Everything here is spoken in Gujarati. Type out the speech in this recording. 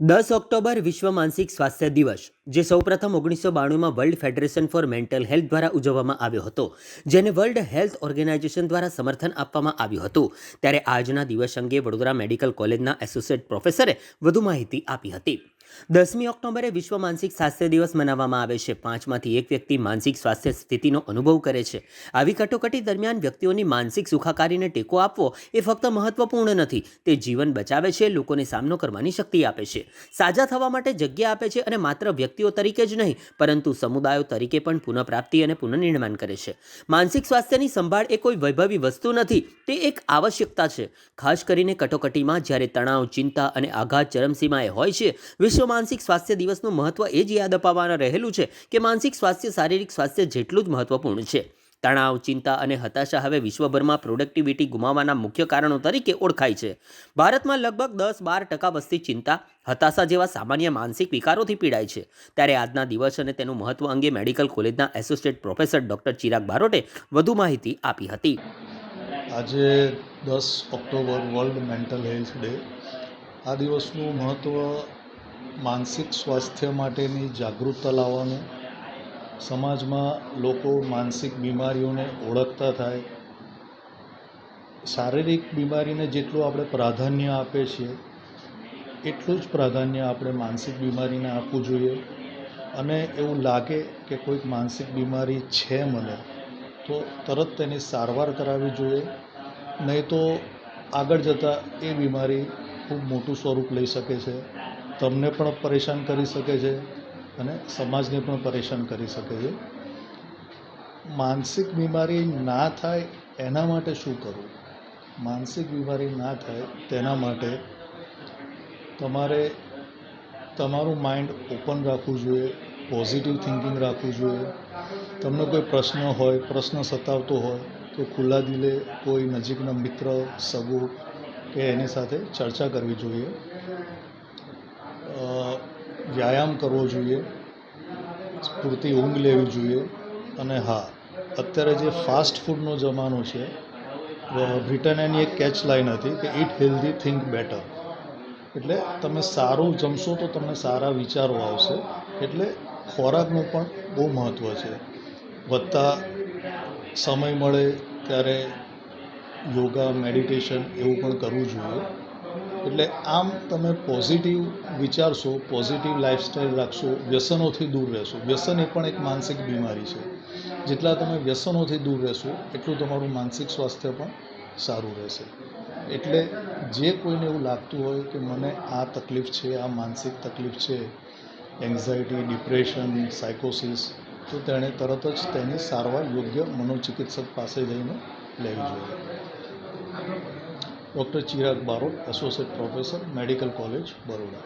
દસ ઓક્ટોબર વિશ્વ માનસિક સ્વાસ્થ્ય દિવસ, જે સૌપ્રથમ ઓગણીસો બાણુંમાં world federation for mental health દ્વારા ઉજવવામાં આવ્યો હતો, જેને વર્લ્ડ હેલ્થ ઓર્ગેનાઇઝેશન દ્વારા સમર્થન આપવામાં આવ્યું હતું. ત્યારે આજના દિવસ અંગે વડોદરા મેડિકલ કોલેજના એસોસિએટ પ્રોફેસરે વધુ માહિતી આપી હતી. દસમી ઓક્ટોબરે વિશ્વ માનસિક સ્વાસ્થ્ય દિવસ મનાવવામાં આવે છે. પાંચમાંથી એક વ્યક્તિ માનસિક સ્વાસ્થ્ય સ્થિતિનો અનુભવ કરે છે. આવી કટોકટી દરમિયાન વ્યક્તિઓની માનસિક સુખાકારીને ટેકો આપવો એ ફક્ત મહત્વપૂર્ણ નથી. તે જીવન બચાવે છે, લોકોને સામનો કરવાની શક્તિ આપે છે. સાજા થવા માટે જગ્યા આપે છે અને માત્ર વ્યક્તિઓ તરીકે જ નહીં, પરંતુ સમુદાયો તરીકે પણ પુનઃપ્રાપ્તિ અને પુનઃનિર્માણ કરે છે. માનસિક સ્વાસ્થ્યની સંભાળ એ કોઈ વૈભવી વસ્તુ નથી, તે એક આવશ્યકતા છે. ખાસ કરીને કટોકટીમાં જ્યારે તણાવ, ચિંતા અને આઘાત ચરમસીમાએ હોય છે, વિશ્વ માનસિક સ્વાસ્થ્ય દિવસનું મહત્વ એ જ યાદ અપાવવાના રહેલું છે કે માનસિક સ્વાસ્થ્ય શારીરિક સ્વાસ્થ્ય જેટલું જ મહત્વપૂર્ણ છે. તણાવ, ચિંતા અને હતાશા હવે વિશ્વભરમાં પ્રોડક્ટિવિટી ગુમાવવાના મુખ્ય કારણો તરીકે ઓળખાય છે. ભારતમાં લગભગ દસ બાર ટકા વસ્તી ચિંતા, હતાશા જેવા સામાન્ય માનસિક વિકારોથી પીડાય છે. ત્યારે આજના દિવસ અને તેનું મહત્વ અંગે મેડિકલ કોલેજના એસોસિએટ પ્રોફેસર ડૉક્ટર ચિરાગ બારોટે વધુ માહિતી આપી હતી. આજે દસ October world mental health day આ દિવસનું મહત્ત્વ માનસિક સ્વાસ્થ્ય માટેની જાગૃતતા લાવવાનું, સમાજમાં લોકો માનસિક બીમારીઓને ઓળખતા થાય. શારીરિક બીમારીને જેટલું આપણે પ્રાધાન્ય આપે છીએ એટલું જ પ્રાધાન્ય આપણે માનસિક બીમારીને આપવું જોઈએ. અને એવું લાગે કે કોઈક માનસિક બીમારી છે મને, તો તરત તેની સારવાર કરાવવી જોઈએ. નહીં તો આગળ જતાં એ બીમારી ખૂબ મોટું સ્વરૂપ લઈ શકે છે. તમને પણ પરેશાન કરી શકે છે અને સમાજને પણ પરેશાન કરી શકે છે. માનસિક બીમારી ના થાય એના માટે શું કરવું માનસિક બીમારી ના થાય તેના માટે તમારે તમારું માઇન્ડ ઓપન રાખવું જોઈએ પોઝિટિવ થિંકિંગ રાખવું જોઈએ. તમને કોઈ પ્રશ્ન હોય, પ્રશ્ન સતાવતો હોય, તો ખુલ્લા દિલે કોઈ નજીકના મિત્ર, સગો કે એની સાથે ચર્ચા કરવી જોઈએ. વ્યાયામ કરવો જોઈએ પૂરતી ઊંઘ લેવી જોઈએ અને હા, અત્યારે જે ફાસ્ટ ફૂડનો જમાનો છે બ્રિટનિયાની એક કેચ લાઈન હતી કે ઇટ હેલ્ધી થિંક બેટર એટલે તમે સારું જમશો તો તમને સારા વિચારો આવશે, એટલે ખોરાકનું પણ બહુ મહત્ત્વ છે. વધતા સમય મળે ત્યારે યોગા મેડિટેશન એવું પણ કરવું જોઈએ. એટલે આમ તમે પોઝિટિવ વિચારશો પોઝિટિવ લાઇફસ્ટાઈલ રાખશો, વ્યસનોથી દૂર રહેશો. વ્યસન એ પણ એક માનસિક બીમારી છે. જેટલા તમે વ્યસનોથી દૂર રહેશો, એટલું તમારું માનસિક સ્વાસ્થ્ય પણ સારું રહેશે. એટલે જે કોઈને એવું લાગતું હોય કે મને આ તકલીફ છે, આ માનસિક તકલીફ છે એન્ઝાયટી ડિપ્રેશન સાયકોસિસ તો તેણે તરત જ તેની સારવાર યોગ્ય મનોચિકિત્સક પાસે જઈને લેવી જોઈએ. Doctor Chirag Barot associate professor medical college Baroda.